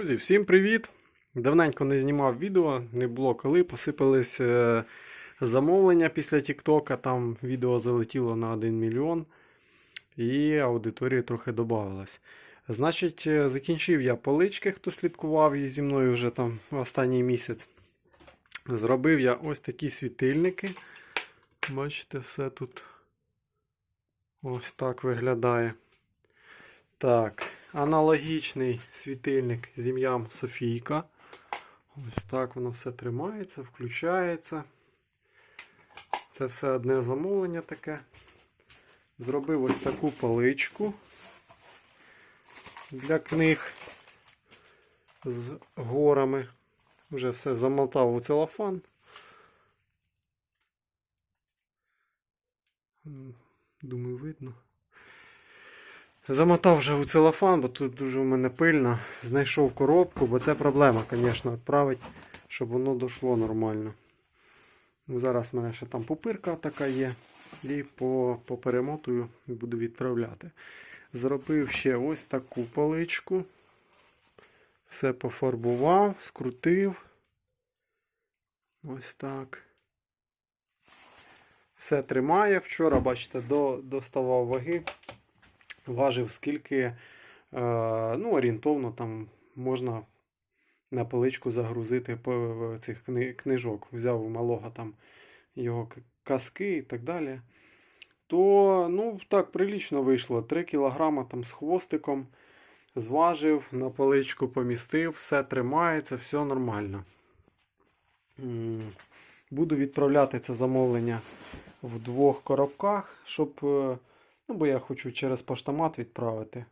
Друзі, всім привіт! Давненько не знімав відео, не було коли. Посипались е, замовлення після Тіктока. Там відео залетіло на 1 мільйон і аудиторії трохи додавалось. Значить, е, закінчив я полички, хто слідкував і зі мною вже там останній місяць. Зробив я ось такі світильники. Бачите, все тут ось так виглядає. Так, аналогічний світильник з ім'ям Софійка. Ось так воно все тримається, включається. Це все одне замовлення таке. Зробив ось таку паличку для книг з горами. Вже все замотав у целофан. Думаю, видно. Замотав вже у целофан, бо тут дуже в мене пильно. Знайшов коробку, бо це проблема, звісно, відправити, щоб воно дійшло нормально. Ну, Зараз в мене ще там пупирка така є. І по, по перемотую і буду відправляти. Зробив ще ось таку паличку. Все пофарбував, скрутив. Ось так. Все тримає. Вчора, бачите, до, доставав ваги важив скільки, е, ну, орієнтовно там можна на поличку загрузити цих книжок. Взяв у малого там його казки і так далі. То, ну, так, прилічно вийшло. 3 кілограма там з хвостиком. Зважив, на поличку помістив, все тримається, все нормально. Буду відправляти це замовлення в двох коробках, щоб. Ну, бо я хочу через поштомат відправити.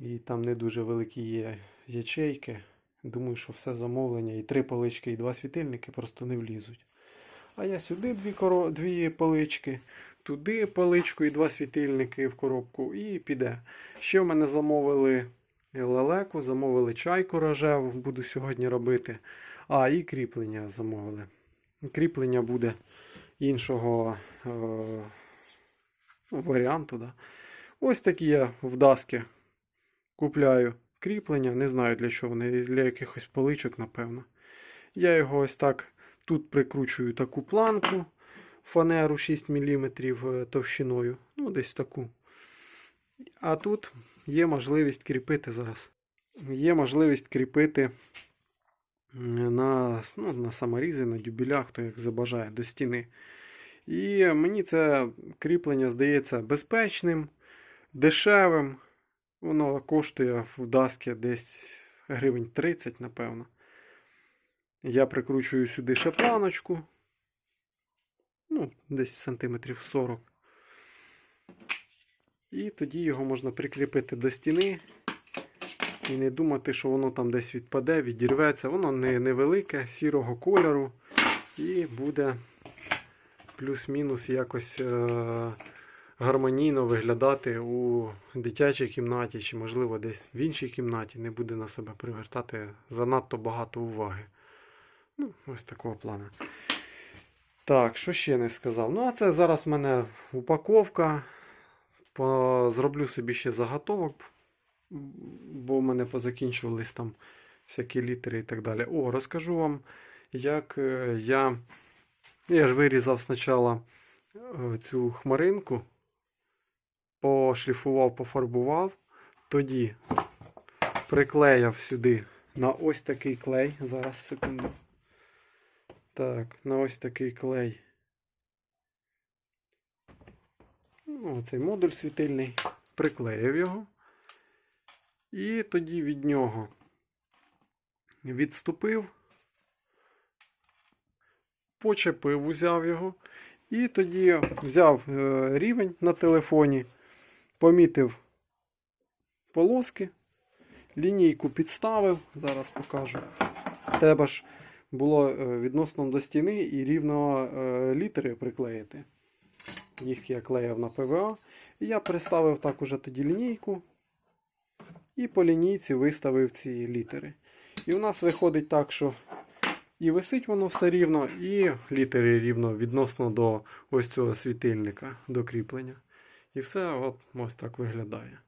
І там не дуже великі є ячейки. Думаю, що все замовлення, і три полички, і два світильники просто не влізуть. А я сюди дві, коро... дві полички, туди поличку і два світильники в коробку, і піде. Ще в мене замовили лелеку, замовили чайку рожеву, буду сьогодні робити. А, і кріплення замовили. Кріплення буде іншого. Е... Варіанту, да. Ось такі я в Даскі купляю кріплення. Не знаю для чого вони, для якихось поличок, напевно. Я його ось так тут прикручую таку планку фанеру 6 мм товщиною. Ну, десь таку. А тут є можливість кріпити зараз. Є можливість кріпити на, ну, на саморізи, на дюбелях, хто як забажає до стіни. І мені це кріплення здається безпечним, дешевим. Воно коштує в Даскі десь гривень 30, напевно. Я прикручую сюди ще планочку. Ну, десь сантиметрів 40. І тоді його можна прикріпити до стіни. І не думати, що воно там десь відпаде, відірветься. Воно не, невелике, сірого кольору. І буде плюс-мінус якось е- гармонійно виглядати у дитячій кімнаті, чи, можливо, десь в іншій кімнаті, не буде на себе привертати занадто багато уваги. Ну, ось такого плану. Так, що ще не сказав? Ну, а це зараз в мене упаковка. Зроблю собі ще заготовок, бо в мене позакінчувались там всякі літери і так далі. О, розкажу вам, як е, я. Я ж вирізав спочатку е, цю хмаринку, пошліфував, пофарбував, тоді приклеяв сюди на ось такий клей. Зараз секунду. Так, на ось такий клей. Ну, цей модуль світильний. Приклеїв його. І тоді від нього відступив почепив, узяв його. І тоді взяв е, рівень на телефоні, помітив полоски, лінійку підставив, зараз покажу. Треба ж було е, відносно до стіни і рівно е, літери приклеїти. Їх я клеїв на ПВА. І я приставив так уже тоді лінійку. І по лінійці виставив ці літери. І у нас виходить так, що і висить воно все рівно, і літери рівно відносно до ось цього світильника, до кріплення. І все от ось так виглядає.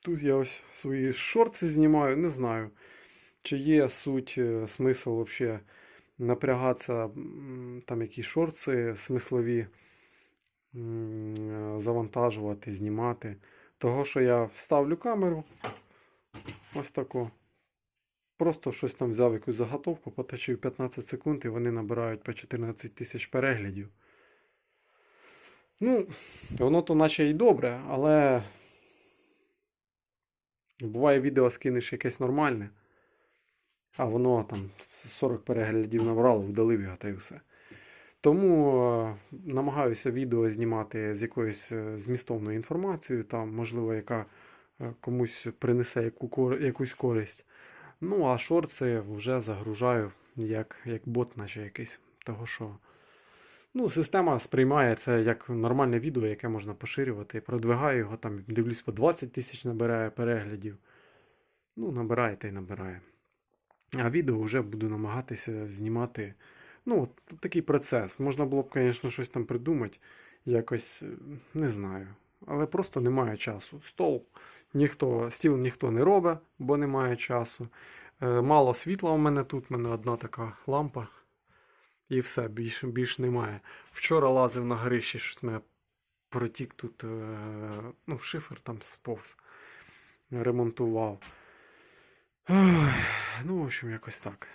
Тут я ось свої шорти знімаю, не знаю, чи є суть, е, смисл взагалі напрягатися, там якісь шорти смислові е, завантажувати, знімати. Того, що я ставлю камеру, ось таку. Просто щось там взяв якусь заготовку, поточив 15 секунд і вони набирають по 14 тисяч переглядів. Ну, воно то наче і добре, але буває відео скинеш якесь нормальне, а воно там 40 переглядів набрало, вдалив його та й все. Тому е, намагаюся відео знімати з якоюсь е, змістовною інформацією, там, можливо, яка е, комусь принесе яку, якусь користь. Ну, а шорти вже загружаю як, як бот, наче якийсь. Того що. Ну, система сприймає це як нормальне відео, яке можна поширювати. Продвигаю його там, дивлюсь, по 20 тисяч набирає переглядів. Ну, набирає та й набирає. А відео вже буду намагатися знімати. Ну, от такий процес. Можна було б, звісно, щось там придумати. Якось не знаю. Але просто немає часу. Стол ніхто, стіл ніхто не робить, бо немає часу. Е, Мало світла у мене тут, у мене одна така лампа. І все, більш, більш немає. Вчора лазив на горищі, щось мене протік тут, е, ну, шифер там сповз. Ремонтував. Ну, в общем, якось так.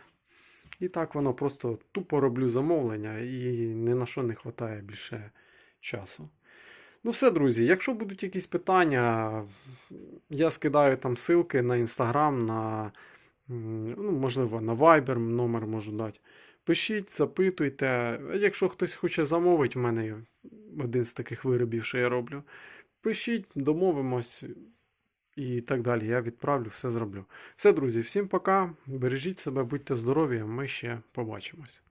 І так воно просто тупо роблю замовлення і ні на що не вистачає більше часу. Ну, все, друзі, якщо будуть якісь питання, я скидаю там ссылки на Instagram, на, ну, можливо, на Viber номер можу дати. Пишіть, запитуйте. Якщо хтось хоче замовити, в мене один з таких виробів, що я роблю. Пишіть, домовимось і так далі. Я відправлю, все зроблю. Все, друзі, всім пока. Бережіть себе, будьте здорові, ми ще побачимось.